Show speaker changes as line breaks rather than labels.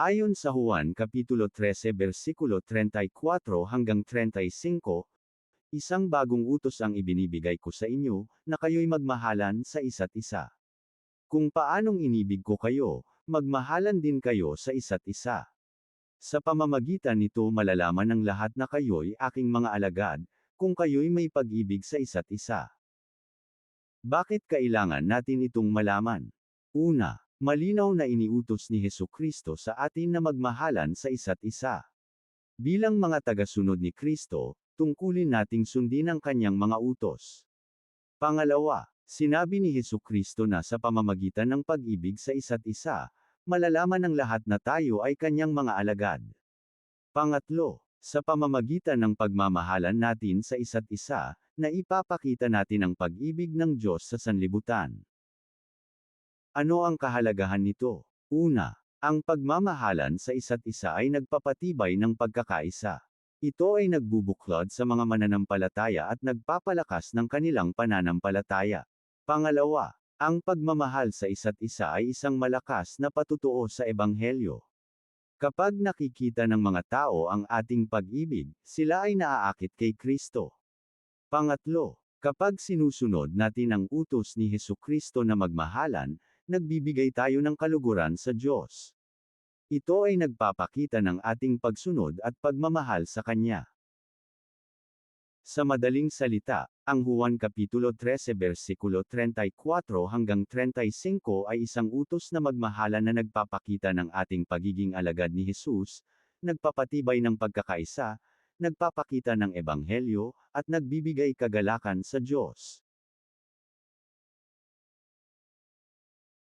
Ayon sa Juan Kapitulo 13 versikulo 34 hanggang 35, Isang bagong utos ang ibinibigay ko sa inyo, na kayo'y magmahalan sa isa't isa. Kung paanong inibig ko kayo, magmahalan din kayo sa isa't isa. Sa pamamagitan nito malalaman ng lahat na kayo'y aking mga alagad, kung kayo'y may pag-ibig sa isa't isa. Bakit kailangan natin itong malaman? Una, malinaw na iniutos ni Heso Kristo sa atin na magmahalan sa isa't isa. Bilang mga tagasunod ni Kristo, tungkulin nating sundin ang kanyang mga utos. Pangalawa, sinabi ni Heso Kristo na sa pamamagitan ng pag-ibig sa isa't isa, malalaman ng lahat na tayo ay kanyang mga alagad. Pangatlo, sa pamamagitan ng pagmamahalan natin sa isa't isa, na ipapakita natin ang pag-ibig ng Diyos sa sanlibutan. Ano ang kahalagahan nito? Una, ang pagmamahalan sa isa't isa ay nagpapatibay ng pagkakaisa. Ito ay nagbubuklod sa mga mananampalataya at nagpapalakas ng kanilang pananampalataya. Pangalawa, ang pagmamahal sa isa't isa ay isang malakas na patutuo sa Ebanghelyo. Kapag nakikita ng mga tao ang ating pag-ibig, sila ay naaakit kay Kristo. Pangatlo, kapag sinusunod natin ang utos ni Heso Kristo na magmahalan, nagbibigay tayo ng kaluguran sa Diyos. Ito ay nagpapakita ng ating pagsunod at pagmamahal sa Kanya. Sa madaling salita, ang Juan Kapitulo 13 versikulo 34 hanggang 35 ay isang utos na magmahalan na nagpapakita ng ating pagiging alagad ni Jesus, nagpapatibay ng pagkakaisa, nagpapakita ng ebanghelyo, at nagbibigay kagalakan sa Diyos.